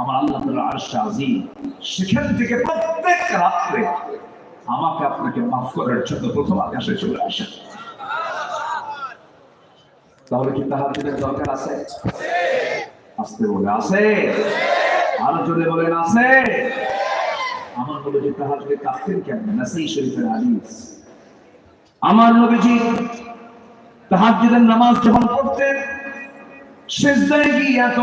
আমার আল্লাহ আজিম, সেখান থেকে প্রত্যেক রাত্রে আমাকে আপনাকে মাফ করার জন্য প্রথম আকাশে চলে আসে। তাহলে কি তাহাজ্জুদের দরকার আছে? আসতে বলে, আছে। আরও জোরে বলেন, আছে। আমার নবীজি তাহাজ্জুদে কাঁদতেন কেন? নাসাই শরীফের হাদিস। আমার নবীজি তাহাজ্জুদের নামাজ যখন পড়তেন সেজদায় গিয়ে এত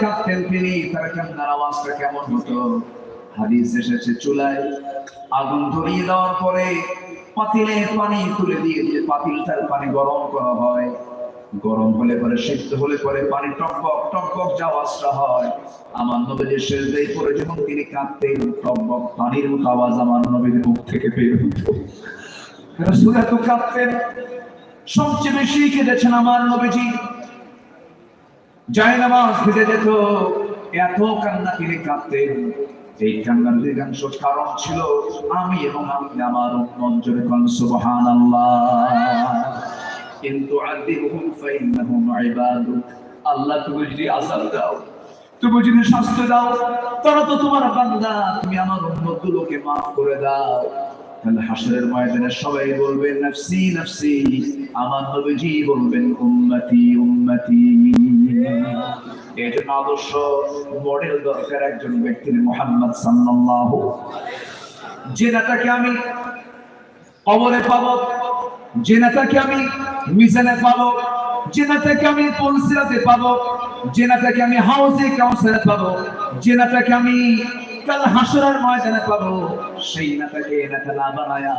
কাঁদতেন তিনি। তার আওয়াজটা কেমন হতো? হাদিস এসেছে চুলায় আগুন ধরিয়ে দেওয়ার পরে পাতিলে পানি তুলে দিয়ে দিয়ে পাতিলটার পানি গরম করা হয়। গরম হলে পরে, সিদ্ধ হলে পরে পানি টকবক টকবক যে আওয়াজটা হয়। আমার নবীর শেষ দেই পরে যখন তিনি কাঁদতেন, টকবক পানির মতো আওয়াজ আমার নবীর মুখ থেকে বের হতো। এত কাঁদতেন। সবচেয়ে বেশি কেঁদেছেন আমার নবীজি। যায় নামাজ ভিজে যেত। এত কান্না তিনি কাঁদতেন। এই কান্নার কারণ ছিল আমি এবং আপনি আমার মঞ্জুরে কন ফাইন্নাহুম ইবাদুক। আল্লাহ, তুমি যদি আযাব দাও, তুমি যদি শাস্তি দাও তারা তো তোমার বান্দা, তুমি আমার উম্মতগুলোকে maaf করে দাও। হাসরের ময়দানে সবাই বলবে নফসি নফসি, আমার নবীজি বলবেন, উম্মতি উম্মতি এই জন্য আদর্শ মডেল দরকার একজন ব্যক্তির মোহাম্মদ সাল্লাল্লাহু যে নেতাকে আমি কবরে পাবো, যে নেতাকে আমি মিজানে পাবো, যে নেতাকে আমি পলসিরাতে পাবো, যে নেতাকে আমি হাউসে কাউন্সিলে পাবো, যে নেতাকে আমি কাল হাসরের ময়দানে পাবো সেই নেতাকে নেতা না বানায়া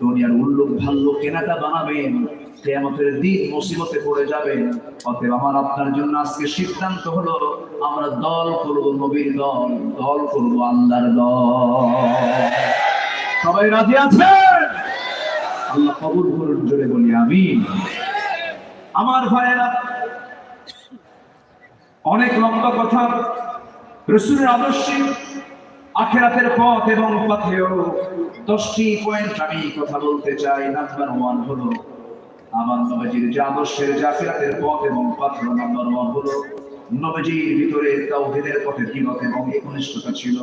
দুনিয়ার উল্লুক ভাল্লুক নেতা বানাবেন, কেয়ামতের দিন মুসিবতে পড়ে যাবেন। অতএব আমার আপনার জন্য আজকে সিদ্ধান্ত হলো, আমরা দল করব নবীর দল দল করব আল্লাহর দল। সবাই রাজি আছেন? আল্লাহ কবুল করুন, জোরে বলি আমি আমার ভাইয়েরা, অনেক লম্বা কথা। রসুলের আদর্শে আখেরাতের পথ এবং পথেও দশটি পয়েন্ট আমি কথা বলতে চাই। নাম্বার ওয়ান হলো, আমার নবজির যে আদর্শের যে আখেরাতের পথ এবং পথ নাম্বার ওয়ান হলো, নবজির ভিতরে তাওহীদের পথে দ্বিমত এবং একনিষ্ঠতা ছিল।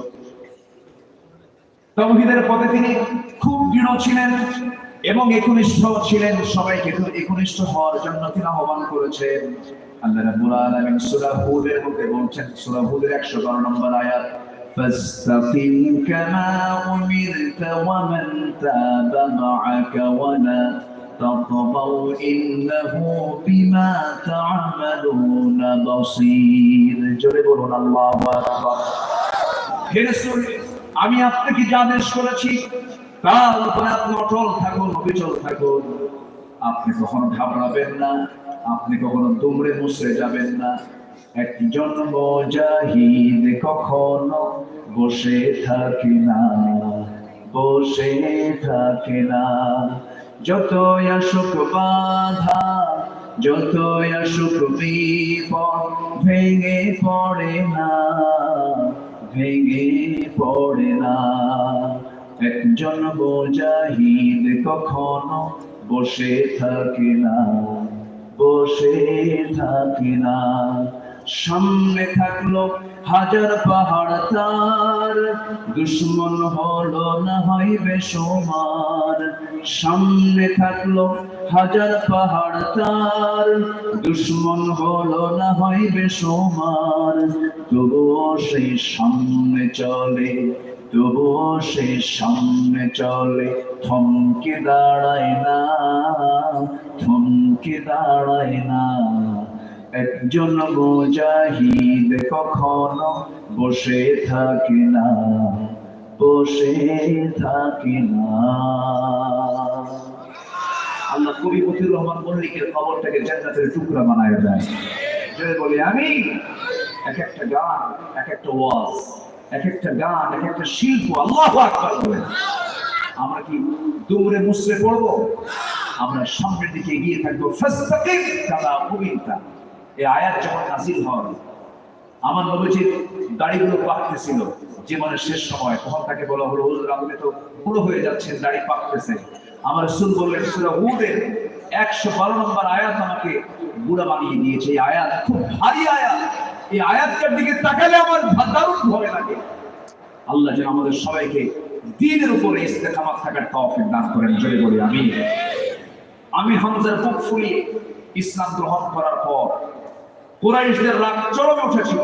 তাওহীদের পথে তিনি খুব দৃঢ় ছিলেন এবং একনিষ্ঠ ছিলেন। সবাইকে একনিষ্ঠ হওয়ার জন্য তিনি আহ্বান করেছেন। আল্লাহ রাব্বুল আলামিন সূরা হুদের মধ্যে বলছেন, সূরা হুদের 112 নম্বর আয়াত فاستقم كما أمرت ومن تاب معك ولا تطغوا إنه بما تعملون بصير জোরে বলুন আল্লাহু আকবার হে রাসূল আমি আপনাকে যে আদেশ করেছি তার উপরে আপনি অটল থাকুন অবিচল থাকুন আপনি কখনো ঘাবড়াবেন না আপনি কখনো দুমড়ে মুসড়ে যাবেন না একজন মজাহিদ কখনো বসে থাকে না, বসে থাকে না। যতই আসুক বাধা, যতই আসুক বিপদ, ভেঙে পড়ে না, ভেঙে পড়ে না। একজন মুজাহিদ কখনো বসে থাকে না, বসে থাকে না। সামনে থাকল হাজার পাহাড় তার। দুশ্মন হলো না হইবে সমান সামনে থাকল হাজার পাহাড় তার। দুশ্মন হলো না হইবে সমান তবুও সেই সামনে চলে, তবুও সে সামনে চলে। থমকে দাঁড়ায় না, থমকে দাঁড়ায় না। একজন মুজাহিদ কখনো বসে থাকে না, বসে থাকে না। আল্লাহ কবি মতিউর রহমান মল্লিকের খবরটাকে জান্নাতের টুকরা বানায় দেয়। যে বলি আমি এক একটা গান, এক একটা ওয়াজ, এক একটা গান, এক একটা শিল্প, আল্লাহ আকবার বলে। আমরা কি দুমড়ে মুসরে পড়ব? আমরা সামনের দিকে এগিয়ে থাকব। ফাস্তাকিম কামা উমিরতা এই আয়াত যখন নাজিল হয় আমার নবীজির দাড়িগুলো পাকতেছিল, জীবনের শেষ সময়। তখন তাকে বলা হলো, হুজুর, আপনি তো বুড়ো হয়ে যাচ্ছেন, দাড়ি পাকতেছে। আমার রসুল বললেন, সুরা হুদের একশো বারো নম্বর আয়াত আমাকে বুড়া বানিয়ে দিয়েছে। এই আয়াত খুব ভারী আয়াত। এই আয়াতটার দিকে তাকালে আমার দারুণ ভয় লাগে। আল্লাহ যেন আমাদের সবাইকে দিনের উপরে ইস্তেকামাত থাকার তৌফিক দান করেন। জয় বলি আমি আমি হামজার বুক ফুলিয়ে ইসলাম গ্রহণ করার পর কুরাইশদের রাগ চরমে উঠেছিল।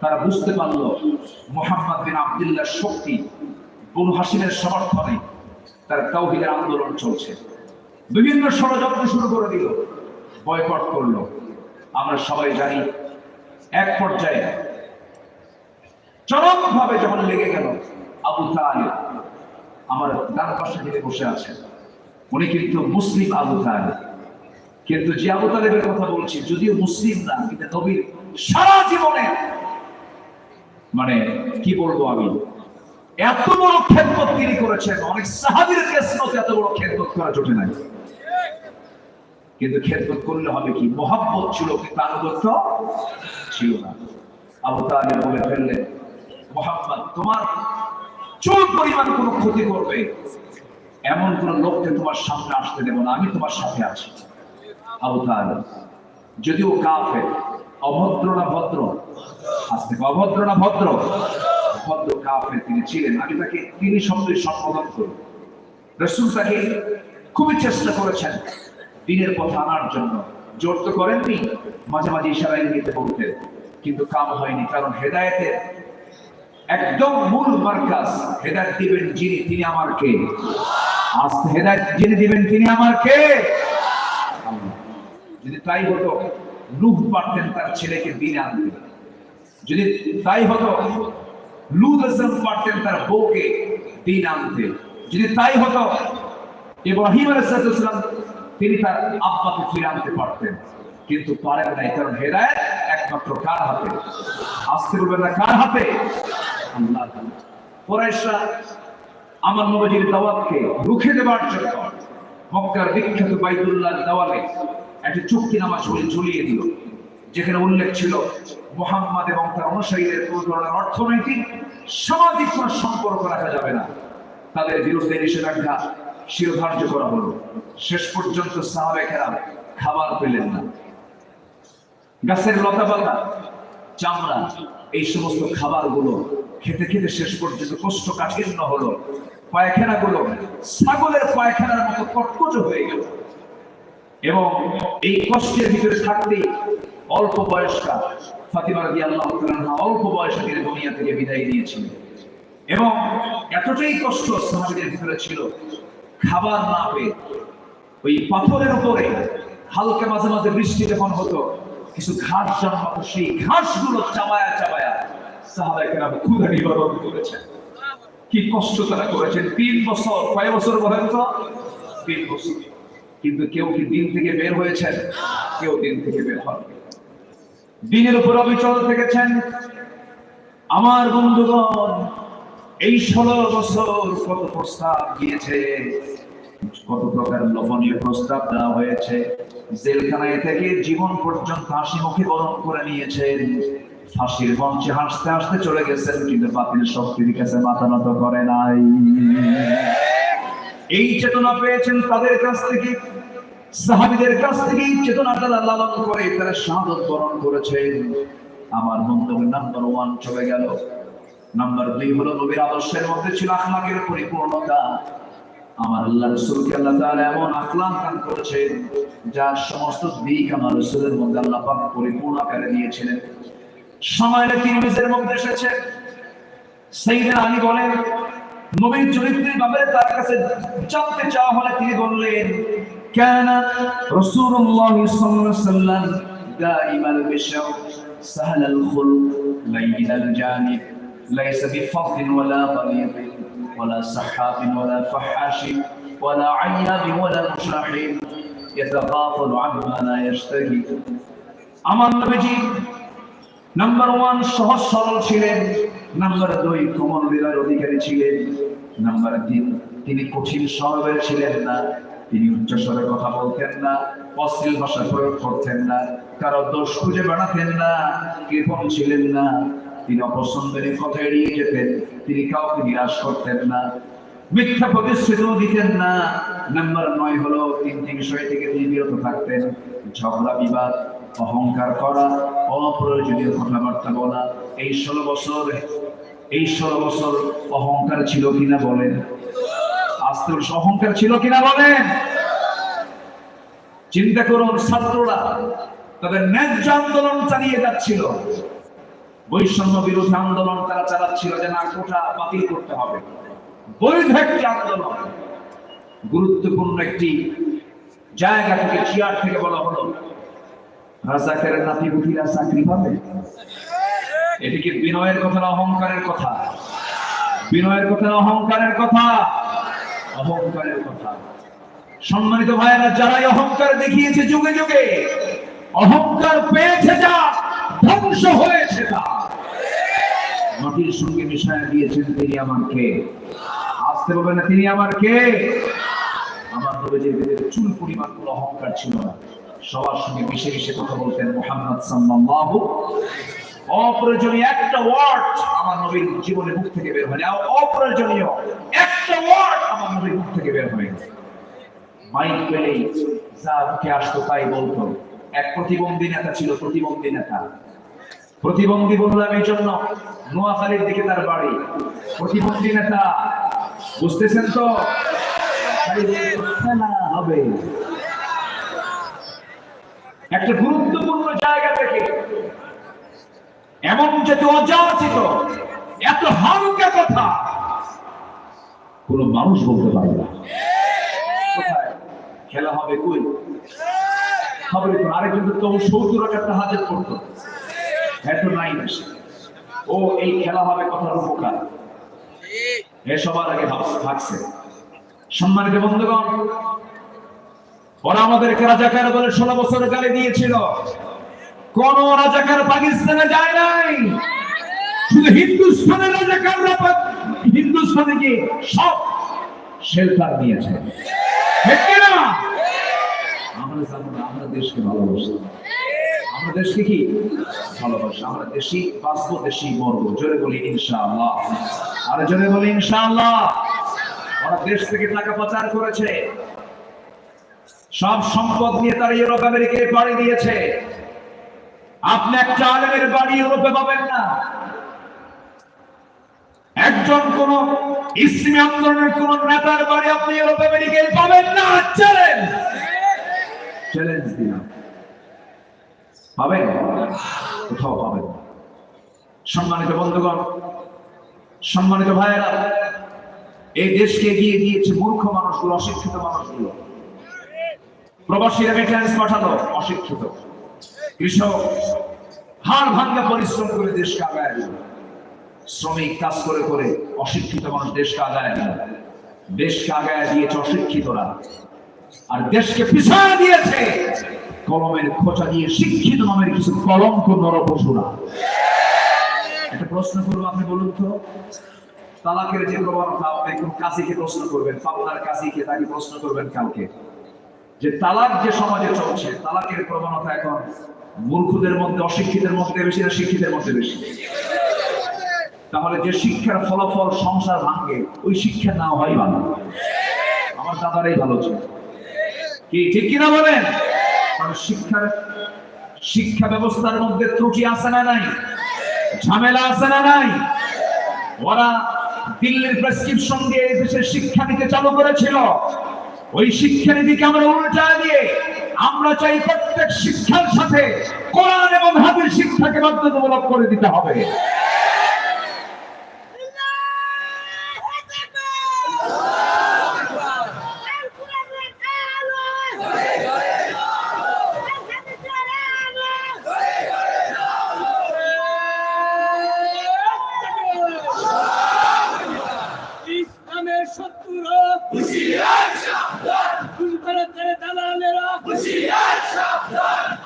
তারা বুঝতে পারল মোহাম্মদ বিন আব্দুল্লাহ শক্তি বনু হাসিমের সমর্থনে তার তাওহিদের আন্দোলন চলছে। বিভিন্ন ষড়যন্ত্র শুরু করে দিল, বয়কট করল। আমরা সবাই জানি, এক পর্যায়ে চরম ভাবে যখন লেগে গেল আবু তালেব, আমার ডান পাশে বসে আছেন। উনি কিন্তু মুসলিম আবু তালেব। কিন্তু আবু তালেবের কথা বলছি, যদিও মুসলিম না, কিন্তু নবীর সারা জীবনে মানে কি বলব আমি, এত বড় খেদমত তিনি করেছেন, অনেক সাহাবীর কেসমত এত বড় খেদমত করা জোটে নাই। কিন্তু খেদমত করলে হবে কি? মোহাম্মত ছিল, কিন্তু আনুগত্য ছিল না। আবু তালেব বলে ফেললেন, মোহাম্মদ, তোমার চুল পরিমাণ কোনো ক্ষতি করবে, এমন কোন লোককে তোমার সামনে আসতে দেব না, আমি তোমার সাথে আছি। আবু তালেব যদিও কাফের, অভদ্র না ভদ্র? আজ থেকে অভদ্র না ভদ্র? ভদ্র কাফের তিনি ছিলেন। আমি তাকে তিনি শব্দে সম্বোধন করি রসুল তাকে খুবই চেষ্টা করেছেন দিনের পথে আনার জন্য। জোর তো করেননি, মাঝে মাঝে ইশারায় নিতে বলতেন। কিন্তু কাম হয়নি, কারণ হেদায়েতের একদম মূল মার্কাজ হেদায়ত দিবেন যিনি, তিনি আমার কে? আজ হেদায়েত যিনি দিবেন, তিনি আমার কে। যদি তাই হতো লুহ পারতেন তার ছেলেকে দিনে আনতে। যদি তাই হতো লুদ ইসলাম পারতেন তার বউকে দিন আনতে। যদি তাই হতো, ইব্রাহিম আলাইহিসসালাম তিনি তার আব্বাকে ফিরে আনতে পারতেন। কিন্তু পারেন নাই, কারণ হেদায়েত একমাত্র কার হাতে? আসতে বলবেন না, কার হাতে? আল্লাহ আমার নবজির দাওয়াতকে রুখে দেওয়ার জন্য মক্কার বিখ্যাত বাইতুল্লাহ দেওয়ালে একটি চুক্তিনামা ঝুলি ঝুলিয়ে দিল। যেখানে উল্লেখ ছিল, মোহাম্মদ এবং তার অনুসারীদের কোন ধরনের অর্থনৈতিক, সামাজিক কোন সম্পর্ক রাখা যাবে না। তাদের বিরুদ্ধে নিষেধাজ্ঞা শিরোধার্য করা হলো। শেষ পর্যন্ত সাহাবে সাহাবেকেরা খাবার পেলেন না। গাছের লতা পাতা, চামড়া, এই সমস্ত খাবারগুলো খেতে খেতে শেষ পর্যন্ত কোষ্ঠ কাঠিন্য হলো। পায়খানাগুলো ছাগলের পায়খানার মতো কটকট হয়ে গেল। এবং এই কষ্টের ভিতরে থাকতে অল্প বয়সটা ফাতিমা রাদি আল্লাহ অল্প বয়সে তিনি দুনিয়া থেকে বিদায় দিয়েছিলেন। এবং এতটাই কষ্ট সাহাবিদের ভিতরে ছিল, খাবার না পেয়ে। ওই পাথরের উপরে হালকা মাঝে মাঝে বৃষ্টি যখন হতো, কিছু ঘাস জন্মাতো সেই ঘাসগুলো চাবায়া চাবায়া সাহাবাহিকেরা ক্ষুধা নিবারণ করেছেন। কি কষ্ট তারা করেছেন। তিন বছর, কয় বছর বলেন তো? তিন বছর। কিন্তু কেউ কি দিন থেকে বের হয়েছেন? কেউ দিন থেকে বের হন দিনের উপর অবিচল থেকেছেন। আমার বন্ধুগণ, এই ষোলো বছর কত প্রস্তাব দিয়েছে, কত প্রকার লোভনীয় প্রস্তাব দেওয়া হয়েছে, জেলখানায় থেকে জীবন পর্যন্ত হাসি মুখে বরণ করে নিয়েছেন। ফাঁসির মঞ্চে হাসতে হাসতে চলে গেছেন, কিন্তু বাতিল শক্তির কাছে মাথা নত করে নাই। এই চেতনা পেয়েছেন তাদের কাছ থেকে। সাহাবিদের কাছ থেকে এই চেতনাটা লালন করে, তারা শাহাদত বরণ করেছেন আমার মন্তব্য নাম্বার ওয়ান চলে গেল। নাম্বার দুই হলো নবীর আদর্শের মধ্যে ছিল আখলাকের পরিপূর্ণতা। আমার আল্লাহ রসুলকে আল্লাহ তাআলা এমন আখলাক দান করেছেন, যার সমস্ত দিক আমার রসুলের মধ্যে আল্লাহ পাক পরিপূর্ণ আকারে দিয়েছিলেন। সময়ের তিরমিজের মধ্যে এসেছে। সাইয়েদনা আলী বলেন নবীর চরিত্রের ব্যাপারে তার কাছে জানতে চাওয়া হলে তিনি বললেন كان رسول الله صلى الله عليه وسلم دائما البشر سهل الخلق لين الجانب ليس بفظ ولا غليظ ولا سحاب ولا فحاش ولا عياب ولا مشاح يتغافل عما لا يشتهي আমার নবীজি নাম্বার ওয়ান সহজ সরল ছিলেন। নাম্বার দুই, কোমল হৃদয়ের অধিকারী ছিলেন। নাম্বার তিন, তিনি কঠিন স্বভাবের ছিলেন না। তিনি উচ্চস্বরে কথা বলতেন না, অশ্লীল ভাষা প্রয়োগ করতেন না, কারও দোষ খুঁজে বেড়াতেন না, কৃপণ ছিলেন না। তিনি অপছন্দের কথা এড়িয়ে যেতেন, তিনি কাউকে নিরাশ করতেন না, মিথ্যা প্রতিশ্রুতিও দিতেন না। নাম্বার নয় হলো, তিনটি বিষয় থেকে তিনি বিরত থাকতেন। ঝগড়া, বিবাদ অহংকার করা, অপ্রয়োজনীয় কথাবার্তা বলা, এই ষোলো বছর, এই ষোলো বছর অহংকার ছিল কিনা বলেন? আস্তে অহংকার ছিল কিনা বলেন? চিন্তা করুন ছাত্ররা, তাদের ন্যায্য আন্দোলন চালিয়ে যাচ্ছিল। বৈষম্য বিরোধী আন্দোলন তারা চালাচ্ছিল যে না, কোটা বাতিল করতে হবে। বৈধ একটি আন্দোলন। গুরুত্বপূর্ণ একটি জায়গা থেকে, চেয়ার থেকে বলা হলো রাজাকের নাতিপুতিরা চাকরি পাবে? এটি কি বিনয়ের কথা না অহংকারের কথা? বিনয়ের কথা না অহংকারের কথা? অহংকারের কথা। সম্মানিত ভাইয়েরা, যারাই অহংকার দেখিয়েছে যুগে যুগে, অহংকার পেয়েছে যা, ধ্বংস হয়েছে তা। মাটির সঙ্গে মিশায় দিয়েছেন তিনি আমার কে? আসতে বলবেন না, তিনি আমার কে? আমার নবীজির চুল পরিমাণ কোনো অহংকার ছিল না। সবার সঙ্গে মিশে মিশে কথা বলতেন মোহাম্মদ সাল্লাল্লাহু। অপ্রয়োজনীয় একটা ওয়ার্ড আমার নবীর জীবনে মুখ থেকে বের হয় না অপ্রয়োজনীয় একটা ওয়ার্ড আমার নবীর মুখ থেকে বের হয় না মাইক পেলেই যা মুখে আসতো তাই বলতো। এক প্রতিবন্ধী নেতা ছিল প্রতিবন্ধী নেতা। প্রতিবন্ধী বললাম এই জন্য নোয়াখালীর দিকে তার বাড়ি। প্রতিবন্ধী নেতা, বুঝতেছেন তো? খেলা হবে। একটা গুরুত্বপূর্ণ জায়গা থেকে এমন যেহেতু অযাচিত, এত হালকা কথা, কোন মানুষ বলতে পারে না। খেলা হবে কই? খবর তো আরেকজন তো সত্তর একটা হাজার করতো। এত নাই বেশি ও, এই খেলা হবে কথার উপকার। এ সবার আগে ভাব- ভাবছে সম্মানিত বন্ধুগণ ওরা আমাদেরকে রাজাকার বলে ষোলো বছর গালি দিয়েছিল। কোন রাজাকার পাকিস্তানে যায় নাই। শুধু হিন্দুস্তানের রাজাকাররা হিন্দুস্তানে গিয়ে সব শেল্টার নিয়েছে? আমরা জানো না, আমরা দেশকে ভালোবাসি। আমরা দেশকে কি? ভালোবাসি। আমরা দেশি বাঁচবো দেশি মরবো। জোরে বলি ইনশাআল্লাহ। আর জোরে বলি ইনশাআল্লাহ। ওরা দেশ থেকে টাকা পাচার করেছে। সব সম্পদ নিয়ে তারা ইউরোপ, আমেরিকায় পাড়ি দিয়েছে। আপনি একটা আলেমের বাড়ি ইউরোপে পাবেন না। একজন কোন ইসলামী আন্দোলনের কোন নেতার বাড়ি আপনি ইউরোপ, আমেরিকায় পাবেন না। চ্যালেঞ্জ! চ্যালেঞ্জ দিলাম। পাবেন? কোথাও পাবেন? সম্মানিত বন্ধুগণ, সম্মানিত ভাইয়েরা, এই দেশকে এগিয়ে দিয়েছে মূর্খ মানুষগুলো, অশিক্ষিত মানুষগুলো। প্রবাসী রেমিটেন্স পাঠালো, অশিক্ষিত। কৃষক, হাড় ভাঙ্গা পরিশ্রম করে দেশকে আগায় দিল শ্রমিক কাজ করে করে অশিক্ষিত মানুষ দেশকে আগায় দিল দেশকে আগায় দিয়েছে অশিক্ষিতরা। আর দেশকে পিছায় দিয়েছে কলমের খোঁচা দিয়ে শিক্ষিত নামের কিছু কলঙ্ক নরপশুরা। একটা প্রশ্ন করব আপনি বলুন তো। তালাকের যে প্রবণতা, আপনি কোন কাজীকে প্রশ্ন করবেন, পাবনার কাজীকে তাকে প্রশ্ন করবেন কালকে। যে তালাক যে সমাজে চলছে, তালাকের প্রবণতা এখন মূর্খদের মধ্যে, অশিক্ষিতের মধ্যে বেশি না শিক্ষিতের মধ্যে বেশি। তাহলে যে শিক্ষার ফলাফল সংসার ভাঙে, ওই শিক্ষা না হয় ভালো। আমার দাদারাই ভালো ছিল। কি, ঠিক কিনা বলেন? কারণ শিক্ষার, শিক্ষা ব্যবস্থার মধ্যে ত্রুটি আছে না নাই? ঝামেলা আছে না নাই? ওরা দিল্লির প্রেসক্রিপশন দিয়ে দেশের শিক্ষা শিক্ষানীতি চালু করেছিল। ওই শিক্ষানীতিকে আমরা উল্টায় দিয়ে আমরা চাই প্রত্যেক শিক্ষার সাথে কোরআন এবং হাতের শিক্ষাকে বাধ্যতামূলক করে দিতে হবে। শত্রুরা গুলবারদের দালালেরা।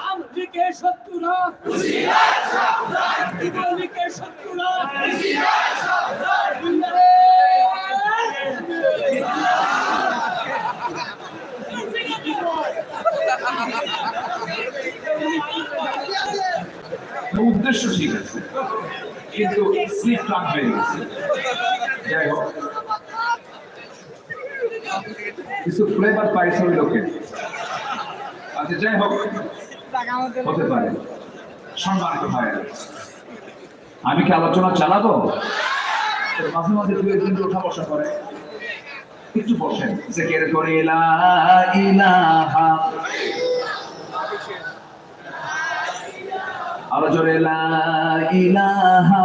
আমলিকের শত্রুরা যুবলীগের শত্রুরা উদ্দেশ্য ঠিক আছে। কিন্তু স্লিপ গেছে যাই হোক। কিছু ফ্লেভার পাইছে ওই লোকের আচ্ছা যাই হোক হতে পারে। সম্মানিত হয় আমি কি আলোচনা চালাবো? মাঝে মাঝে দু একদিন ওঠা বসা করে। একটু বসেন। জেকের করে ইলাহা। আরও জোরে ইলাহা।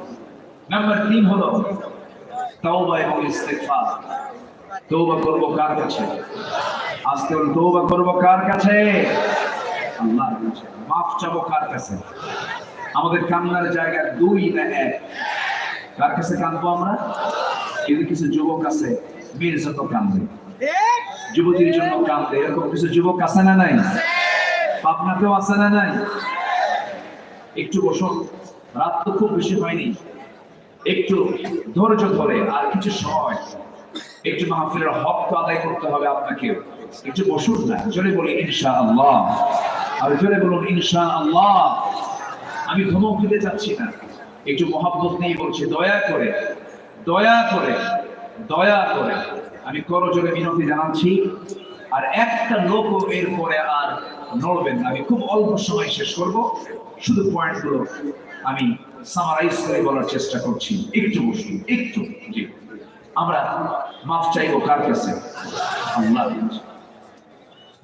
নাম্বার তিন হলো তওবা এবং ইস্তেগফার। তওবা করব কার কাছে? আজকে তওবা করব কার কাছে? আল্লাহর কাছে মাফ চাবো কার কাছে? আমাদের কান্নার জায়গা দুই না এক। কার কাছে কাঁদবো আমরা? কিন্তু কিছু যুবক আছে মেয়ের যত কান্দে যুবতীর জন্য কান্দে এরকম কিছু যুবক আছে না নাই? পাবনাতেও আছে না নাই? একটু বসুন, রাত তো খুব বেশি হয়নি। একটু ধৈর্য ধরে আর কিছু সময়, একটু মাহফিলের হক তো আদায় করতে হবে আপনাকে একটু বসুন না, জোরে বলি ইনশা আল্লাহ আর জোরে বলুন ইনশা আল্লাহ আমি ধমক দিতে চাচ্ছি না। একটু মহাব্বত নিয়ে বলছি, দয়া করে দয়া করে দয়া করে। আমি করো করজোরে মিনতি জানাচ্ছি, আর একটা লোকও এরপরে আর নড়বেন আমি খুব অল্প সময় শেষ করব। শুধু পয়েন্টগুলো আমি সামারাইজ করে বলার চেষ্টা করছি। একটু বসুন, একটু। আমরা মাফ চাইব কার কাছে?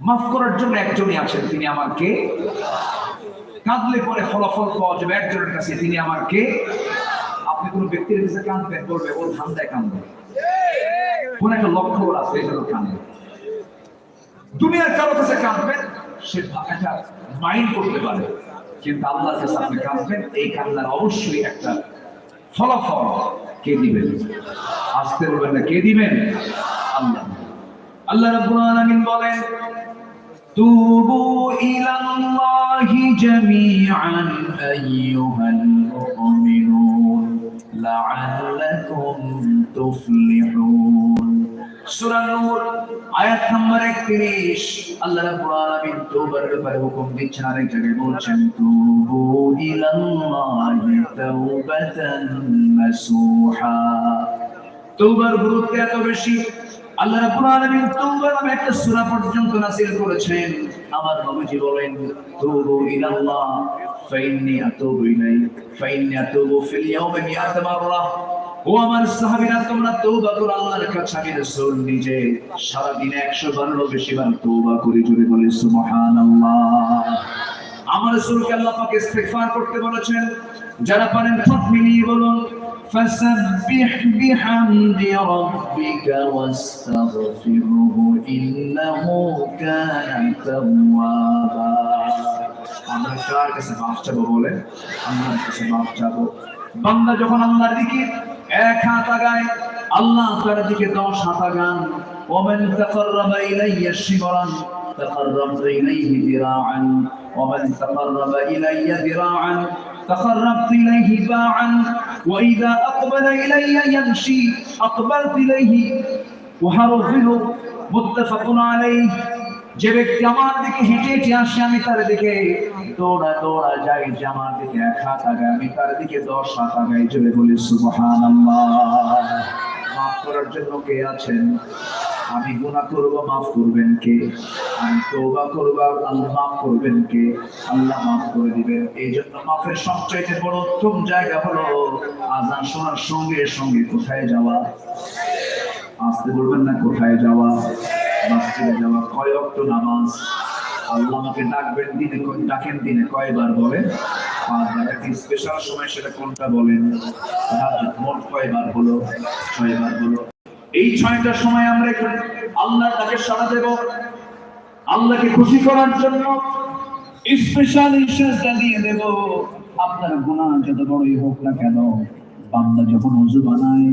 মাফ করার জন্য একজনই আছেন, তিনি আমার কে কাঁদলে পরে ফলাফল পাওয়া যাবে একজনের কাছে, তিনি আমার কে আপনি কোন ব্যক্তির কাছে কাঁদবেন, বলবে, ওর ধান্দায় কাঁদবে। কোন একটা লক্ষ্য ওর আছে, এই জন্য কাঁদবে দুনিয়ার কারও কাছে কাঁদবেন, সে একটা মাইন্ড করতে পারে। কিন্তু আল্লাহর কাছে আপনি কাঁদবেন, এই কান্নার অবশ্যই একটা ফলাফল কে দিবেন? আসতে পারবেন না, কে দিবেন? আল্লাহ। আল্লাহ রাব্বুল আলামিন বলেন, তুবু ইলাল্লাহি জামিআন আইয়ুহাল মুমিনুন লাআল্লাকুম তুফলিহুন। সূরা নূর, আয়াত নম্বর 31 আল্লাহ রাব্বুল আলামিন তওবার ব্যাপারে হুকুম দিচ্ছেন, আরেক জায়গায় বলছেন, তুবু ইলাল্লাহি তাওবাতান নাসুহা তওবার গুরুত্ব এত বেশি। আল্লাহ রাব্বুল আলামিন তওবা নামে একটা সূরা পর্যন্ত নাযিল করেছেন। আমার নবীজি বলেন, তুবু ইলাল্লাহ, ফাইন্নি আতুবু ইলাই ফাইন্নি আতুবু ফিল ইয়াউমি মিআত মাররা। ও আমার সাহাবীরা তোমরা তওবা করো আল্লাহর কাছে আমি রাসূল নিজে সারা দিনে 100 বারেরও বেশি বার তওবা করি জোরে বলে সুবহানাল্লাহ আমার রাসূলকে আল্লাহ পাক ইস্তিগফার করতে বলেছেন যারা পারেন ঠোঁট মিলিয়ে বলুন فسبح بحمد ربك واستغفره إنه كان توابا আমরা কার কাছে মাফ চাবো বলে আল্লাহর কাছে মাফ চাবো বান্দা যখন আল্লাহর দিকে এক হাত আগায় আল্লাহ তার দিকে দশ হাত আগান ومن تقرب إلي شبرا تقربت إليه ذراعا ومن تقرب إلي ذراعا تقربت إليه باعا وإذا أقبل إلي يمشي أقبلت إليه وحرفه متفق عليه যে ব্যক্তি আমার দিকে হেঁটে হেঁটে আসে, আমি তার দিকে দৌড়া দৌড়া যাই, যে আমার দিকে এক হাত আগায়, আমি তার দিকে দশ হাত আগাই চলে বলি সুবহান মাফ করার জন্য কে আছেন? আমি গুনাহ করব, মাফ করবেন কে? আমি তওবা করব, আল্লাহ মাফ করবেন কে? আল্লাহ মাফ করে দিবেন। এই জন্য মাফের সবচাইতে বড় উত্তম জায়গা হলো আজান শোনার সঙ্গে সঙ্গে কোথায় যাওয়া? আসতে বলবেন না কোথায় যাওয়া? এই ছয়টা সময় আমরা একটু আল্লাহর ডাকে সাড়া দেব। আল্লাহকে খুশি করার জন্য স্পেশাল দিয়ে দেব। আপনার গুনাহ যত বড়ই হোক না কেন, বান্দা যখন উজু বানায়